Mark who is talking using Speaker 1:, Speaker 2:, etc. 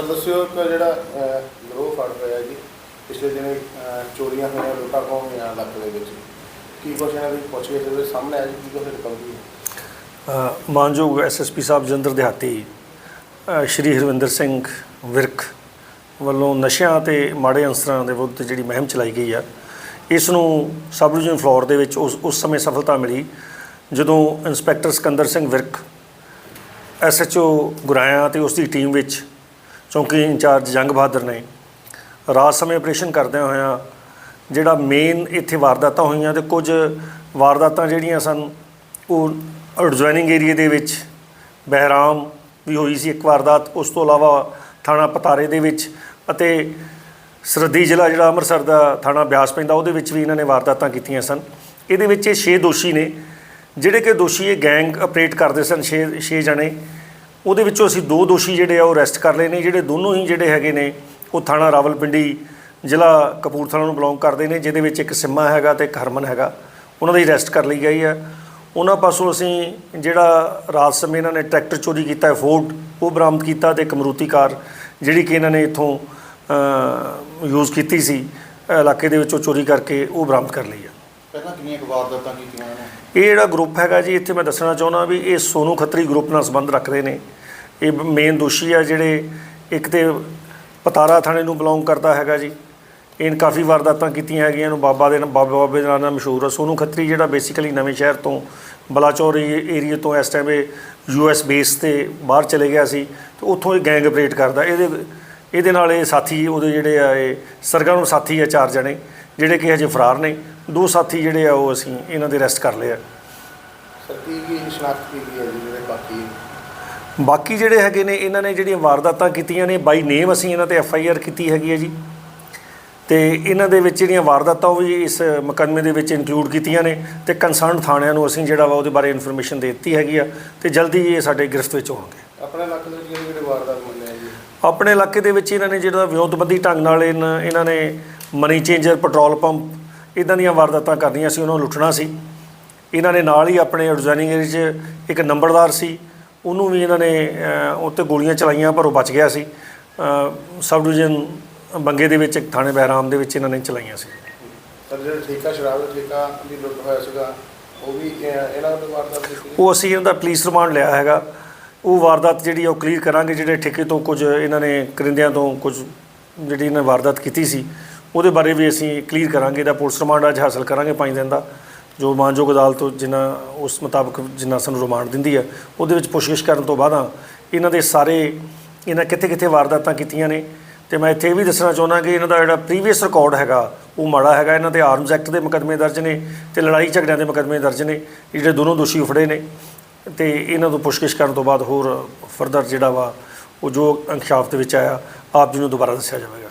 Speaker 1: Sir ਦੱਸਿਓ ਕਿ ਜਿਹੜਾ ਗਰੋਹ ਫੜ ਹੋਇਆ ਜੀ, ਪਿਛਲੇ ਦਿਨੇ ਚੋਰੀਆਂ ਹੋਈਆਂ ਲੁੱਟਾਂ ਖੋਹਾਂ ਹੋਈਆਂ ਇਲਾਕੇ ਦੇ ਵਿੱਚ। ਕੀ ਕੁਛ ਇਹਨਾਂ ਦੀ ਪੁੱਛਗਿੱਛ ਦੇ ਸਾਹਮਣੇ ਆਇਆ ਜੀ ਕੀ ਕੁਛ ਰਿਕਵਰੀ ਹੈ?
Speaker 2: ਮਾਨਯੋਗ ਐਸਐਸਪੀ ਸਾਹਿਬ ਜਲੰਧਰ ਦਿਹਾਤੀ ਸ਼੍ਰੀ ਹਰਵਿੰਦਰ ਸਿੰਘ ਵਿਰਕ ਵੱਲੋਂ ਨਸ਼ਿਆਂ ਤੇ ਮਾੜੇ ਅੰਸਰਾਂ ਦੇ ਵਿਰੁੱਧ ਜਿਹੜੀ ਮੁਹਿੰਮ ਚਲਾਈ ਗਈ ਆ, ਇਸ ਨੂੰ ਸਬ ਡਿਵੀਜ਼ਨ ਫਲੋਰ ਦੇ ਵਿੱਚ ਉਸ ਉਸ ਸਮੇਂ ਸਫਲਤਾ ਮਿਲੀ, ਜਦੋਂ ਇੰਸਪੈਕਟਰ ਸਿਕੰਦਰ ਸਿੰਘ ਵਿਰਕ ਐਸਐਚਓ ਗੁਰਾਇਆ ਤੇ ਉਸ ਦੀ ਟੀਮ ਵਿੱਚ ਚੌਂਕੀ ਇੰਚਾਰਜ ਜੰਗ ਬਹਾਦਰ ਨੇ ਰਾਤ ਸਮੇਂ ਆਪਰੇਸ਼ਨ ਕਰਦਿਆਂ ਹੋਇਆਂ ਜਿਹੜਾ ਮੇਨ ਇੱਥੇ ਵਾਰਦਾਤਾਂ ਹੋਈਆਂ ਤੇ ਕੁਝ ਵਾਰਦਾਤਾਂ ਜਿਹੜੀਆਂ ਸਨ, ਉਹ ਐਡਜੋਇਨਿੰਗ ਏਰੀਆ ਦੇ ਵਿੱਚ ਬਹਿਰਾਮ ਵੀ ਹੋਈ ਸੀ ਇੱਕ ਵਾਰਦਾਤ, ਉਸ ਤੋਂ ਇਲਾਵਾ ਥਾਣਾ ਪਤਾਰੇ ਦੇ ਵਿੱਚ ਅਤੇ ਸਰਹੱਦੀ ਜ਼ਿਲ੍ਹਾ ਜਿਹੜਾ ਅੰਮ੍ਰਿਤਸਰ ਦਾ ਥਾਣਾ ਬਿਆਸ ਪੈਂਦਾ, ਉਹਦੇ ਵਿੱਚ ਵੀ ਇਹਨਾਂ ਨੇ ਵਾਰਦਾਤਾਂ ਕੀਤੀਆਂ ਸਨ। ਇਹਦੇ ਵਿੱਚ ਇਹ 6 ਦੋਸ਼ੀ ਨੇ, ਜਿਹੜੇ ਕਿ ਦੋਸ਼ੀ ਇਹ ਗੈਂਗ ਆਪਰੇਟ ਕਰਦੇ ਸਨ 6 6 ਜਣੇ। ਉਹਦੇ ਵਿੱਚੋਂ ਅਸੀਂ ਦੋ ਦੋਸ਼ੀ ਜਿਹੜੇ ਆ ਉਹ ਅਰੈਸਟ ਕਰ ਲਏ ਨੇ, ਜਿਹੜੇ ਦੋਨੋਂ ਹੀ ਜਿਹੜੇ ਹੈਗੇ ਨੇ, ਉਹ ਥਾਣਾ ਰਾਵਲਪਿੰਡੀ ਜ਼ਿਲ੍ਹਾ ਕਪੂਰਥਲਾ ਨੂੰ ਬਿਲੋਂਗ ਕਰਦੇ ਨੇ, ਜਿਹਦੇ ਵਿੱਚ ਇੱਕ ਸਿੰਮਾ ਹੈਗਾ ਤੇ ਇੱਕ ਹਰਮਨ ਹੈਗਾ। ਉਹਨਾਂ ਦੀ ਅਰੈਸਟ ਕਰ ਲਈ ਗਈ ਹੈ ਉਹਨਾਂ ਪਾਸੋਂ ਅਸੀਂ ਜਿਹੜਾ ਰਾਤ ਸਮੇਂ ਇਹਨਾਂ ਨੇ ਟਰੈਕਟਰ ਚੋਰੀ ਕੀਤਾ ਹੈ ਫੋਰਡ ਉਹ ਬਰਾਮਦ ਕੀਤਾ ਤੇ ਇੱਕ ਮਰੂਤੀ ਕਾਰ ਜਿਹੜੀ ਕਿ ਇਹਨਾਂ ਨੇ ਇੱਥੋਂ ਯੂਜ਼ ਕੀਤੀ ਸੀ, ਇਲਾਕੇ ਦੇ ਵਿੱਚੋਂ ਚੋਰੀ ਕਰਕੇ ਉਹ ਬਰਾਮਦ ਕਰ ਲਈ ਹੈ
Speaker 1: ਪਹਿਲਾਂ ਕਿੰਨੀਆਂ ਵਾਰਦਾਤਾਂ ਕੀਤੀਆਂ ਇਹਨਾਂ ਨੇ?
Speaker 2: ਇਹ ਜਿਹੜਾ ਗਰੁੱਪ ਹੈਗਾ ਜੀ, ਇੱਥੇ ਮੈਂ ਦੱਸਣਾ ਚਾਹੁੰਦਾ ਵੀ ਇਹ ਸੋਨੂ ਖੱਤਰੀ ਗਰੁੱਪ ਨਾਲ ਸੰਬੰਧ ਰੱਖਦੇ ਨੇ। ਇਹ ਮੇਨ ਦੋਸ਼ੀ ਆ ਜਿਹੜੇ ਇੱਕ ਤੇ ਪਤਾਰਾ ਥਾਣੇ ਨੂੰ ਬਿਲੋਂਗ ਕਰਦਾ ਹੈਗਾ ਜੀ। ਇਹਨ ਕਾਫੀ ਵਾਰਦਾਤਾਂ ਕੀਤੀਆਂ ਹੈਗੀਆਂ ਇਹਨੂੰ ਬਾਬਾ ਦੇ ਨਾਲ ਬਾਬੇ ਬਾਬੇ ਦੇ ਨਾਂ ਨਾਲ ਮਸ਼ਹੂਰ ਆ। ਸੋਨੂ ਖੱਤਰੀ ਜਿਹੜਾ ਬੇਸਿਕਲੀ ਨਵੇਂ ਸ਼ਹਿਰ ਤੋਂ ਬਲਾਚੌਰ ਏਰੀਆ ਤੋਂ ਇਸ ਟਾਈਮ ਇਹ ਯੂਐਸ ਬੇਸ ਤੇ ਬਾਹਰ ਚਲੇ ਗਿਆ ਸੀ ਤੇ ਉੱਥੋਂ ਇਹ ਗੈਂਗ ਆਪਰੇਟ ਕਰਦਾ। ਇਹਦੇ ਇਹਦੇ ਨਾਲ ਇਹ ਸਾਥੀ, ਉਹਦੇ ਜਿਹੜੇ ਆ ਇਹ ਸਰਗਰਮ ਸਾਥੀ ਆ ਚਾਰ ਜਣੇ, ਜਿਹੜੇ ਕਿ ਹਜੇ ਫਰਾਰ ਨੇ। ਦੋ ਸਾਥੀ ਜਿਹੜੇ ਆ ਉਹ ਅਸੀਂ ਇਹਨਾਂ ਦੇ ਅਰੈਸਟ ਕਰ ਲਏ ਆ।
Speaker 1: ਸਰ ਕੀ ਕੀ ਸ਼ਨਾਖਤ ਹੈ ਜੀ ਜਿਹੜੇ ਬਾਕੀ?
Speaker 2: ਬਾਕੀ ਜਿਹੜੇ ਹੈਗੇ ਨੇ ਇਹਨਾਂ ਨੇ ਜਿਹੜੀਆਂ ਵਾਰਦਾਤਾਂ ਕੀਤੀਆਂ ਨੇ ਬਾਈ ਨੇਮ ਅਸੀਂ ਇਹਨਾਂ ਤੇ ਐਫ ਆਈ ਆਰ ਕੀਤੀ ਹੈਗੀ ਹੈ ਜੀ। ਤੇ ਇਹਨਾਂ ਦੇ ਵਿੱਚ ਜਿਹੜੀਆਂ ਵਾਰਦਾਤਾਂ ਉਹ ਵੀ ਇਸ ਮੁਕੱਦਮੇ ਦੇ ਵਿੱਚ ਇਨਕਲੂਡ ਕੀਤੀਆਂ ਨੇ ਤੇ ਕੰਸਰਨ ਥਾਣਿਆਂ ਨੂੰ ਅਸੀਂ ਜਿਹੜਾ ਵਾ ਉਹਦੇ ਬਾਰੇ ਇਨਫੋਰਮੇਸ਼ਨ ਦੇ ਦਿੱਤੀ ਹੈਗੀ ਆ ਤੇ ਜਲਦੀ ਇਹ ਸਾਡੇ ਗ੍ਰਿਫਤ ਵਿੱਚ ਹੋਣਗੇ।
Speaker 1: ਆਪਣੇ ਇਲਾਕੇ ਦੇ ਵਿੱਚ ਜਿਹੜੇ ਜਿਹੜੇ ਵਾਰਦਾਤ ਮੰਨੇ ਆ ਜੀ?
Speaker 2: ਆਪਣੇ ਇਲਾਕੇ ਦੇ ਵਿੱਚ ਇਹਨਾਂ ਨੇ ਜਿਹੜਾ ਵਿਉਂਤਬੰਦੀ ਢੰਗ ਨਾਲ ਇਹਨਾਂ ਇਹਨਾਂ ਨੇ ਮਨੀ ਚੇਂਜਰ ਪੈਟਰੋਲ ਪੰਪ ਇਦਾਂ ਦੀਆਂ ਵਾਰਦਾਤਾਂ ਕਰਨੀਆਂ ਸੀ ਉਹਨਾਂ ਨੂੰ ਲੁੱਟਣਾ ਸੀ। ਇਹਨਾਂ ਨੇ ਨਾਲ ਹੀ ਆਪਣੇ ਐਡਜੋਇਨਿੰਗ ਏਰੀਆ 'ਚ ਇੱਕ ਨੰਬਰਦਾਰ ਸੀ। ਉਹਨੂੰ ਵੀ ਇਹਨਾਂ ਨੇ ਉੱਤੇ ਗੋਲੀਆਂ ਚਲਾਈਆਂ ਪਰ ਉਹ ਬਚ ਗਿਆ ਸੀ। ਸਬ ਡਿਵੀਜ਼ਨ ਬੰਗੇ ਦੇ ਵਿੱਚ ਇੱਕ ਥਾਣੇ ਬਹਿਰਾਮ ਦੇ ਵਿੱਚ ਇਹਨਾਂ ਨੇ ਚਲਾਈਆਂ ਸੀ।
Speaker 1: ਸਰ ਜਿਹੜਾ ਠੇਕਾ ਸ਼ਰਾਬ ਦਾ ਠੇਕਾ ਵੀ ਲੁੱਟ ਹੋਇਆ ਸੀਗਾ ਉਹ ਵੀ ਅਹ, ਇਹਨਾਂ ਦੇ ਵਾਰਦਾਤ
Speaker 2: ਉਹ ਅਸੀਂ ਪੁਲਿਸ ਰਿਮਾਂਡ ਲਿਆ ਹੈਗਾ। ਉਹ ਵਾਰਦਾਤ ਜਿਹੜੀ ਉਹ ਕਲੀਅਰ ਕਰਾਂਗੇ ਜਿਹੜੇ ਠੇਕੇ ਤੋਂ ਕੁਝ ਇਹਨਾਂ ਨੇ ਕਰਿੰਦਿਆਂ ਤੋਂ ਕੁਝ ਜਿਹੜੀ ਇਹਨਾਂ ਨੇ ਵਾਰਦਾਤ ਕੀਤੀ ਸੀ। ਉਹਦੇ ਬਾਰੇ ਵੀ ਅਸੀਂ ਕਲੀਅਰ ਕਰਾਂਗੇ, ਇਹਦਾ ਪੁਲਿਸ ਰਿਮਾਂਡ ਅੱਜ ਹਾਸਲ ਕਰਾਂਗੇ ਪੰਜ ਦਿਨ ਦਾ। ਜੋ ਮਾਨਯੋਗ ਅਦਾਲਤ ਤੋਂ ਜਿੰਨਾ, ਉਸ ਮੁਤਾਬਕ ਜਿੰਨਾ ਸਾਨੂੰ ਰਿਮਾਂਡ ਦਿੰਦੀ ਹੈ, ਉਹਦੇ ਵਿੱਚ ਪੁੱਛਗਿੱਛ ਕਰਨ ਤੋਂ ਬਾਅਦ ਇਹਨਾਂ ਦੇ ਸਾਰੇ, ਇਹਨਾਂ ਕਿੱਥੇ ਕਿੱਥੇ ਵਾਰਦਾਤਾਂ ਕੀਤੀਆਂ ਨੇ। ਤੇ ਮੈਂ ਇੱਥੇ ਇਹ ਵੀ ਦੱਸਣਾ ਚਾਹੁੰਦਾ ਕਿ ਇਹਨਾਂ ਦਾ ਜਿਹੜਾ ਪ੍ਰੀਵੀਅਸ ਰਿਕਾਰਡ ਹੈਗਾ, ਉਹ ਮਾੜਾ ਹੈਗਾ। ਇਹਨਾਂ ਤੇ ਆਰਮਸ ਐਕਟ ਦੇ ਮੁਕੱਦਮੇ ਦਰਜ ਨੇ ਤੇ ਲੜਾਈ ਝਗੜਿਆਂ ਦੇ ਮੁਕੱਦਮੇ ਦਰਜ ਨੇ, ਜਿਹੜੇ ਦੋਨੋਂ ਦੋਸ਼ੀ ਫੜੇ ਨੇ। ਤੇ ਇਹਨਾਂ ਤੋਂ ਪੁੱਛਗਿੱਛ ਕਰਨ ਤੋਂ ਬਾਅਦ ਹੋਰ ਫਰਦਰ ਜਿਹੜਾ ਵਾ, ਉਹ ਜੋ ਅੰਕਸ਼ਾਫ ਦੇ ਵਿੱਚ ਆਇਆ, ਆਪ ਜੀ ਨੂੰ ਦੁਬਾਰਾ ਦੱਸਿਆ ਜਾਵੇਗਾ।